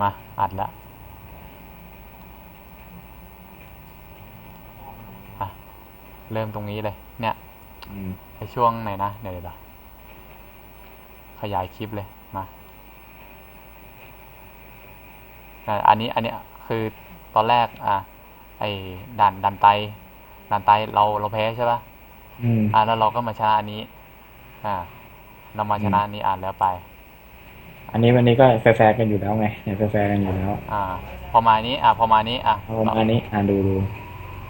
มาอัดแล้วอะเริ่มตรงนี้เลย เนี่ยอืมในช่วงไหนนะเดี๋ยวเดี๋ยวขยายคลิปเลยมาอะอันนี้อันนี้คือตอนแรก อะไอ้ด่านด่านไตด่านไตเราเราแพ้ใช่ปะอืมอะแล้วเราก็มาชนะอันนี้ อ่า เรามาชนะอันนี้อ่านแล้วไป อันนี้วันนี้ก็แฟร์ๆกันอยู่แล้วไงเนี่ยแฟร์ๆกันอยู่แล้ว อ่า พอมานี้อะพอมานี้อะเอาประมาณนี้อ่าดูดู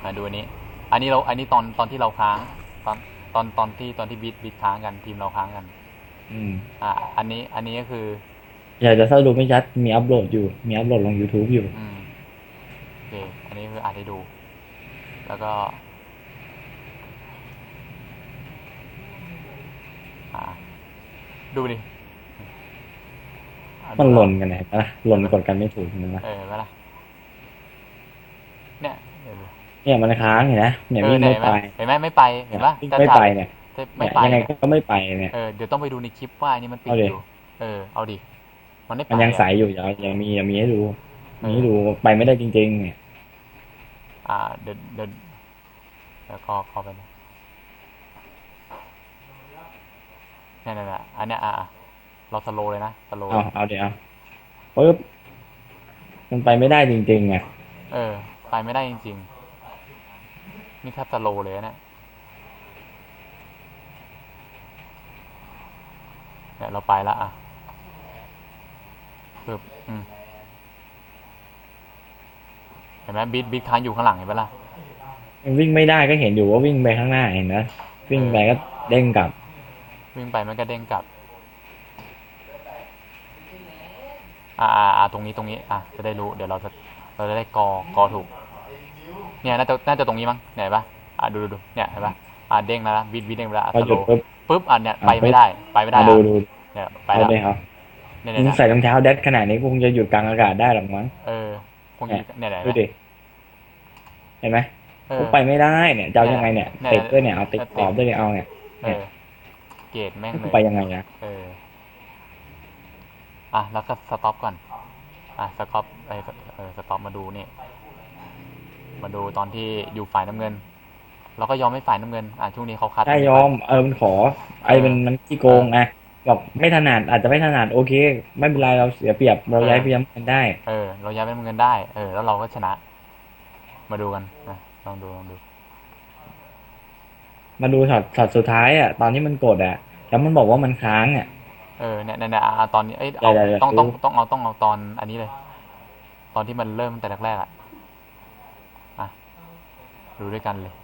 มาดูอันนี้ อันนี้เราอันนี้ตอนตอนที่เราค้าง ตอนตอนตอนที่ตอนที่บีทบีทค้างกันทีมเราค้างกัน อืม อ่า อันนี้อันนี้ก็คือ อยากจะถ้าดูไม่ชัดมีอัปโหลดอยู่ มีอัปโหลดลง YouTube อยู่ อืมโอเคอันนี้คืออ่านให้ดู แล้วก็ อ่า ดูดิอะ มันดูหล่นกันไหนปะล่ะหล่นกดกันไม่ถูกนะเออเห็นไหมล่ะเนี่ยเดี๋ยวดูเนี่ยมันค้างเห็นไหมเนี่ยเออวิ่งเนี่ยไม่เห็นไหไปมเห็นไหมไม่ไปเห็นปะวิ่งจะไม่ถ่าไปยเนี่ยจะเนี่ไม่ยไปยังไงเนี่ยก็ไม่ไปเนี่ยเออเดี๋ยวต้องไปดูในคลิปว่าอันนี้มันติดเอาดิอยู่เออเอาดิมันไม่ไปมันยังอะใสอยู่อย่ายังมียังมีให้ดูเออมีให้ดูไปไม่ได้จริงๆ เนี่ย อ่า เดี๋ยวเดี๋ยวเดี๋ยวก็เข้าไปนะเนี่ยเนี่ยเนี่ยอันเนี้ยอะอะ เราสโลว์เลยนะสโลว์เอาเอาเดี๋ยวเอาปึ๊บมันไปไม่ได้จริงๆไงเออ ไปไม่ได้จริงๆนี่แทบสโลว์เลยนะเนี่ยเนี่ยเราไปแล้วอะปึ๊บอืมเห็นไหมบีทบีทค้างอยู่ข้างหลังเห็นไหมล่ะมันวิ่งไม่ได้ก็เห็นอยู่ว่าวิ่งไปข้างหน้าเห็นนะวิ่งไปก็เด้งกลับ วิ่งไปมันก็เด้งกลับ อ่าอ่าอ่าตรงนี้ตรงนี้อะจะได้รู้ เดี๋ยวเราจะเราจะได้กอกอถูก เนี่ยน่าจะน่าจะตรงนี้มั้งเนี่ยเห็นปะอะดูดูดูเนี่ยเห็นปะอะเด้งแล้วนะวิดวิดเด้งไปแล้วอะพอสหโลยุดว์ปุ๊บปุ๊บอะเนี่ยอะไปไม่ได้ ไปไม่ได้มาดูอะดูเนี่ยไปเอาแล้วเลยครับเนี่ยมึเนี่ยงเนี่ยใส่รองเท้าแดดขนาดนี้คงจะหยุดกลางอากาศได้หรอกมั้งเออคงอยู่เนี่ยเนี่ยดูดิเห็นไหมเออกูไปไม่ได้เนี่ยจะเอายังไงเนี่ยเนี่ยติดด้วยเนี่ยเอาติดเนี่ยขอบด้วยเนี่ยเอาเนี่ยเออเกรดแม่งกูเลยไปยังไงอะเออ อะแล้วก็สต็อปก่อน อะสต็อปเออเออสต็อปมาดูนี่มาดูตอนที่อยู่ฝ่ายน้ำเงินเราก็ยอมให้ฝ่ายน้ำเงิน อะช่วงนี้เขาคัดถ้ายอมเออมันขอ ไอ้มันมันขี้โกงไงบอกไม่ถนัดอาจจะไม่ถนัดโอเค ไม่เป็นไรเราเสียเปรียบเราย้ายเปรียบกันได้ เออเราย้ายไปน้ำเงินได้เออแล้วเราก็ชนะ มาดูกันนะลองดูลองดูมาดูช็อตช็อตสุดท้ายอะ ตอนที่มันกดอะ แล้วมันบอกว่ามันค้างอะ เออเนี่ยเนี่ยเนี่ยอะตอนนี้เอ้ยเอาได้ได้ได้ต้องต้องดูต้องเอาต้องเอาตอนอันนี้เลย ตอนที่มันเริ่มตั้งแต่แรกๆอะอะดูด้วยกันเลย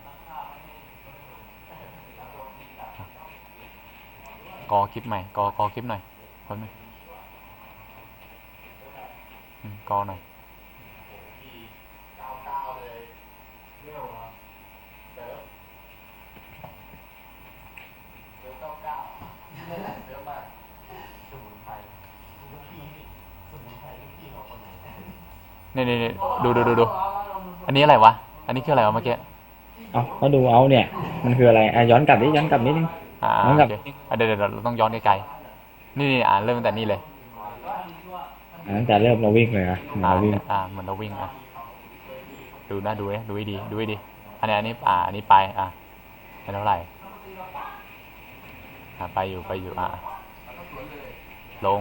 กอคลิปใหม่กอกอคลิปหน่อยคนหนึ่งอืมกอหน่อย นี่นี่นี่ดูดูดูดูอันนี้อะไรวะ อันนี้คืออะไรวะเมื่อกี้เอาเขาดูเอาเนี่ย มันคืออะไรอะย้อนกลับนิดย้อนกลับนิดนึงอ่าย้อนกลับโอเคอะเดี๋ยวเดี๋ยวเราต้องย้อนไกลๆนี่นี่อ่านเริ่มตั้งแต่นี่เลยอะตั้งแต่เริ่มเราวิ่งเลยอะเหมือนอ่าเราวิ่งอ่าเหมือนเราวิ่งอะดูนะดูนะดูให้ดีดูให้ดี อันนี้อันนี้อ่าอันนี้ไปอะเป็นเท่าไหร่อ่าไปอยู่ไปอยู่อะลง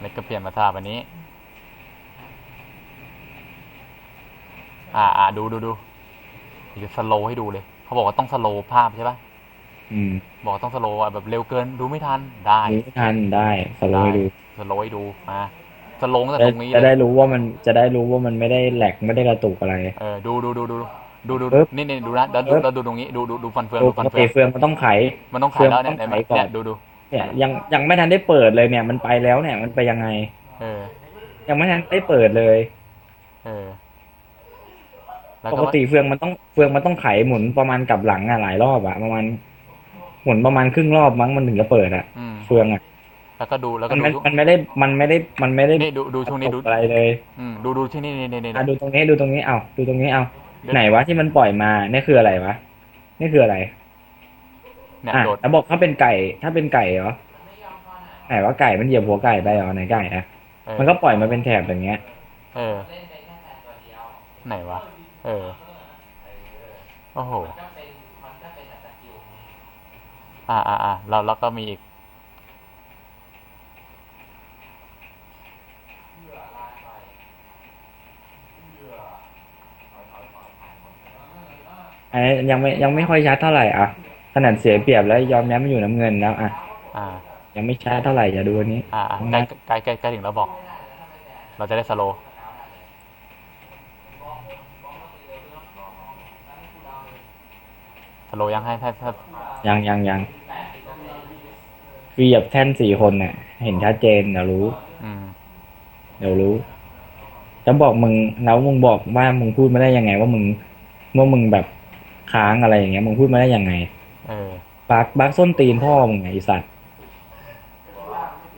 แล้วก็เปลี่ยนมาสลับอัน อ่าอ่าดูดูดูเดี๋ยวจะสโลว์ให้ดูเลย เขาบอกว่าต้องสโลว์ภาพใช่ปะอืม บอกว่าต้องสโลว์อะแบบเร็วเกินดูไม่ทันได้ดูไม่ทันได้สโลว์ให้ดูสโลว์ให้ดูมาสโลว์ตั้งแต่จะตรงนี้จะเลได้ยรู้ว่ามันจะได้รู้ว่ามันไม่ได้แหลกไม่ได้กระตุกอะไร เออดูดูดูดูดูดูปึ๊บนี่นี่ดูนะแล้วดูปึ๊บแล้วดูตรงนี้ดูดูดูฟันเฟืองปดูกฟันเฟืติองเฟืองมันต้องไข มันต้องขายแล้วเนี่ยเฟืองเห็นไหมต้องขายก่อนเนี่ยดูดูเนี่ยยังยังไม่ทันได้เปิดเลยเนี่ย มันไปแล้วเนี่ย มันไปยังไง เออ ยังไม่ทันได้เปิดเลย เออแล้ว ปก็กติเฟืองมันต้องเฟืองมันต้องไขหมุนประมาณกลับหลังอะหลายรอบอะประมาณหมุนประมาณครึ่งรอบมั้งมันถึงจะเปิดอะอืมเฟืองอะแล้วก็ดูแล้วก็มันดูไม่มันไม่ได้มันไม่ได้มันไม่ได้นี่ดูดูช่วงนี้ดูกระตุกอะไรเลยอืมดูดูที่นี่นี่นี่นี่อะดูตรงนี้ดูตรงนี้เอาดูตรงนี้เอาเดี๋ยวไหนวะที่มันปล่อยมานี่คืออะไรวะนี่คืออะไรเนี่ยอะโดดแล้วบอกถ้าเป็นไก่ ถ้าเป็นไก่เหรอไหนว่าไก่มันเหยียบหัวไก่ไปเหรอไหนไก่อะเออมันก็ปล่อยมาเป็นแถบอย่างเงี้ย เออไหนวะ เออ โอ้โหอ่าอ่าอ่าแล้วแล้วก็มีอีกอันนี้ยังไม่ยังไม่ค่อยชัดเท่าไหร่อะขนาดเสียเปรียบแล้วยอมแย้มมาอยู่น้ำเงินแล้วอะอ่า ยังไม่ชัดเท่าไหร่อย่าดูอันนี้ อ่าอ่าใกล้ใกล้ใกล้ใกล้ถึงแล้วบอก เราจะได้สโลว์ สโลว์ยังให้ถ้าถ้ายังยังยังฟีเหยียบแท่นสี่คนเนี่ยเห็นชัดเจนเดี๋ยวรู้ อืม เดี๋ยวรู้ จะบอกมึงแล้วมึงบอกว่ามึงพูดไม่ได้ยังไง ว่ามึงว่ามึงแบบค้างอะไรอย่างเงี้ย มึงพูดไม่ได้ยังไง เออ บักบักส้นตีนพ่อมึงไงไอสัตว์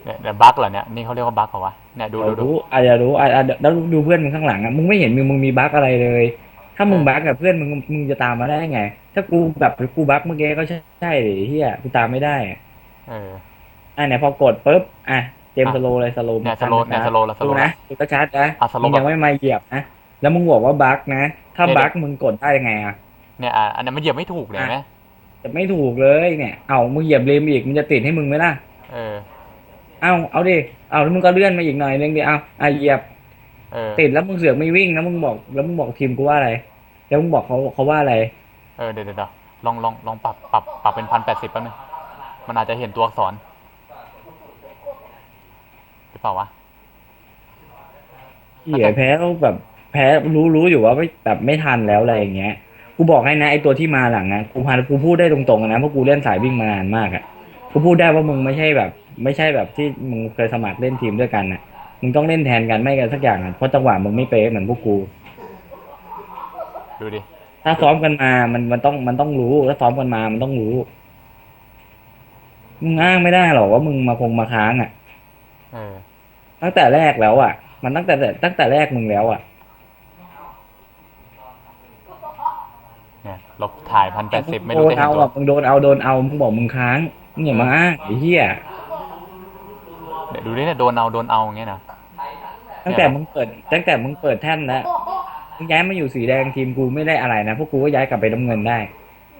เนี่ยเดี๋ยวบั๊กเหรอเนี่ยนี่เขาเรียกว่าบั๊กเหรอวะเนี่ยดูเดี๋ดูยวดู รู้อาจจะรู้อาจจะแล้วดูเพื่อนมึงข้างหลังอะมึงไม่เห็นมึงมึงมีบักอะไรเลย ถ้ามึงเออบักกับเพื่อนมึงมึงจะตามมาได้ไง ถ้ากูแบบกูบักเมื่อกี้ก็ใช่ใช่เลยเฮียกูตามไม่ได้อะเอออะเนี่ยพอกดปุ๊บอะเจมส์อะสโลว์เลยสโลว์เนี่ยสโลว์เนี่ยสโลว์แล้วสโลว์ดูนะดูกระชัดนะอะสโลว์มึงยังไม่มาเหยียบนะแล้วมึงบอกว่าบักนะ ถ้าเนี่ยบักมึงกดได้ยังไงอะเนี่ยอะอันนี้นมันเหยียบไม่ถูกเลยเห็นไหมจะไม่ถูกเลยเนี่ย เอามึงเหยียบเลมอีกมึงจะติดให้มึงไหมล่ะเออเอาเอาดิเอาแล้วมึงก็เลื่อนมาอีกหน่อยนึงดิเอาอะเหยียบเออ ติดแล้วมึงเสือกไม่วิ่งแล้วมึงบอก แล้วมึงบอกทีมกูว่าอะไร แล้วมึงบอกเขาเขาว่าอะไร เออเดี๋ยวเดี๋ยวเดี๋ยวลองลองลองปรับปรับปรับเป็นพันแปดสิบแป๊บนึงมันอาจจะเห็นตัวอักษรหรือเปล่าวะเหี้ยแพ้แล้วแบบ แพ้รู้รู้อยู่ว่าไม่แบบไม่ทันแล้วอะไรอย่างเงี้ยกูบอกให้นะไอตัวที่มาหลังนะกูพากูพูดได้ตรงๆอะนะเพราะกูเล่นสายวิ่งมานานมากอะกูพูดได้ว่ามึงไม่ใช่แบบ ไม่ใช่แบบที่มึงเคยสมัครเล่นทีมด้วยกันน่ะ มึงต้องเล่นแทนกันไม่กันสักอย่างอะเพราะจังหวะมึงไม่เป๊ะเหมือนพวกกู ดูดิ ถ้าซ้อมกันมา มันมันต้องมันต้องรู้ ถ้าซ้อมกันมา มันต้องรู้ มึงอ้างไม่ได้หรอกว่ามึงมาคงมาค้างอะเออตั้งแต่แรกแล้วอะ มันตั้งแต่ตั้งแต่แรกมึงแล้วอะเนี่ยเราถ่ายพันแปดสิบไม่โดรู้นจะเห็นเอาตัวอะมึงโดนเอาโดนเอามึงบอกมึงค้างมึงอย่ามาอ้างไอ้เหี้ย เดี๋ยวดูดิเนี่ยโดนเอาโดนเอาอย่างเงี้ยนะตั้งแต่มึงเปิด ตั้งแต่มึงเปิดแท่นแล้วมึงย้ายมาอยู่สีแดงทีมกูไม่ได้อะไรนะพวกกูก็ย้ายกลับไปน้ำเงินได้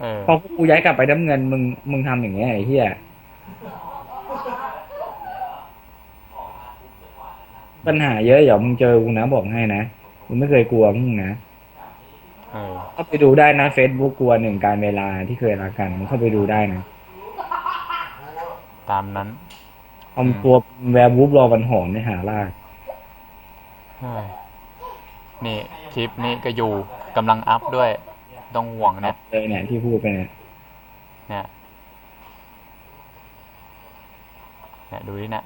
เออพอพวกกูย้ายกลับไปน้ำเงินมึงมึงทำอย่างเงี้ยไอ้เหี้ยปัญหาเยอะเดี๋ยวมึงเจอกูนะบอกให้นะมึงไม่เคยกลัวมึงนะเออเข้าไปดูได้นะเฟซบุ๊กกลัวหนึ่งการเวลาที่เคยรักกันมึงเข้าไปดูได้นะ ตามนั้น ทำตัวแวร์วูฟรอวันหอมในหาลากเฮ้ยนี่คลิปนี้ก็อยู่กำลังอัพด้วยต้องห่วงเนี่ยเลยเนี่ยที่พูดไปเนี่ยเนี่ยเนี่ยดูดิเนี่ย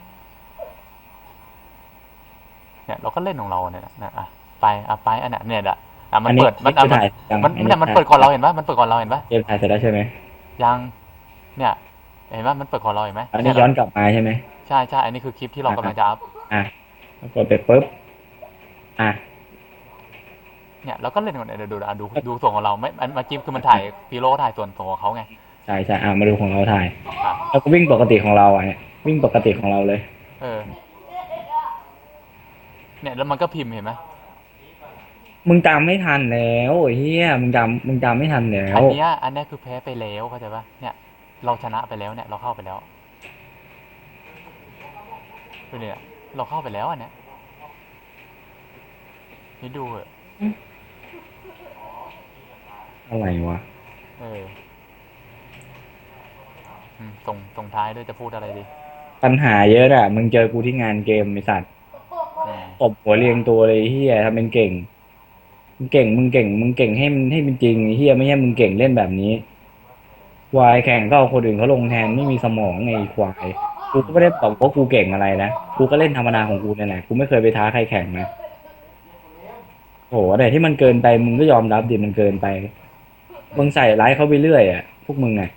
เนี่ยเราก็เล่นของเราเนี่ยนะอะไปอะไปอันเนี้ยเนี่ยอะอะมันอันนี้เปิดมันคืออะมันถ่ายยังมันอัเนี่ยมันเปิดก่อนเราเห็นปะมันเปิดก่อนเราเห็นปะเกมถ่ายเสร็จแล้วใช่ไหมยัง เนี่ย เห็นปะมันเปิดก่อนเราเห็นไหมอันนี้ย้อนกลับมาใช่ไหม ใช่ใช่อันนี้คือคลิปที่เรากำลังจะอัพอะกดไปปุ๊บอะเนี่ยเราก็เล่นก่อนเดี๋ยวดูอะดูดูส่วนของเราไม่อันเมื่อกี้คือมันถ่ายฟีโร่ถ่ายส่วนของเขาไงใช่ใช่อะมาดูของเราถ่ายอะเราก็วิ่งปกติของเราอะเนี่ยวิ่งปกติของเราเลย เออ เนี่ยแล้วมันก็พิมพ์เห็นไหมมึงตามไม่ทันแล้วไอ้เฮียมึงจำมึงจำไม่ทันแล้วอันเนี้ยอันเนี้ยคือแพ้ไปแล้วเข้าใจปะเนี่ย เราชนะไปแล้วเนี่ยเราเข้าไปแล้ว ดูเนี่ยเราเข้าไปแล้วอันเนี้ยนี่ดูเหอะอะไรวะ เอออืมส่งส่งท้ายด้วยจะพูดอะไรดี ปัญหาเยอะอะมึงเจอกูที่งานเกมไอสัตว์อืมตบหัวเรียงตัวเลยไอ้เฮียทำเป็นเก่ง มึงเก่ง มึงเก่ง มึงเก่งให้มันให้เป็นจริงไอ้เฮียไม่ใช่มึงเก่งเล่นแบบนี้ควายแข่งก็เอาคนอื่นเขาลงแทนไม่มีสมองไงไอ้ควาย กูก็ไม่ได้บอกว่ากูเก่งอะไรนะ กูก็เล่นธรรมดาของกูเนี่ยแหละ กูไม่เคยไปท้าใครแข่งนะโหแต่ที่มันเกินไปมึงก็ยอมรับดิมันเกินไป มึงใส่ร้ายเขาไปเรื่อยอะ พวกมึงอะ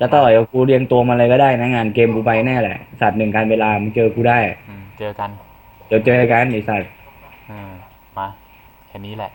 จะต่อยกับกูเรียงตัวมาอะไรก็ได้นะงานเกมกูไปแน่แหละ สัตว์หนึ่งการเวลามึงเจอกูได้อืมเจอกัน เดี๋ยวเจอกันไอ้สัตว์อืมมาแค่นี้แหละ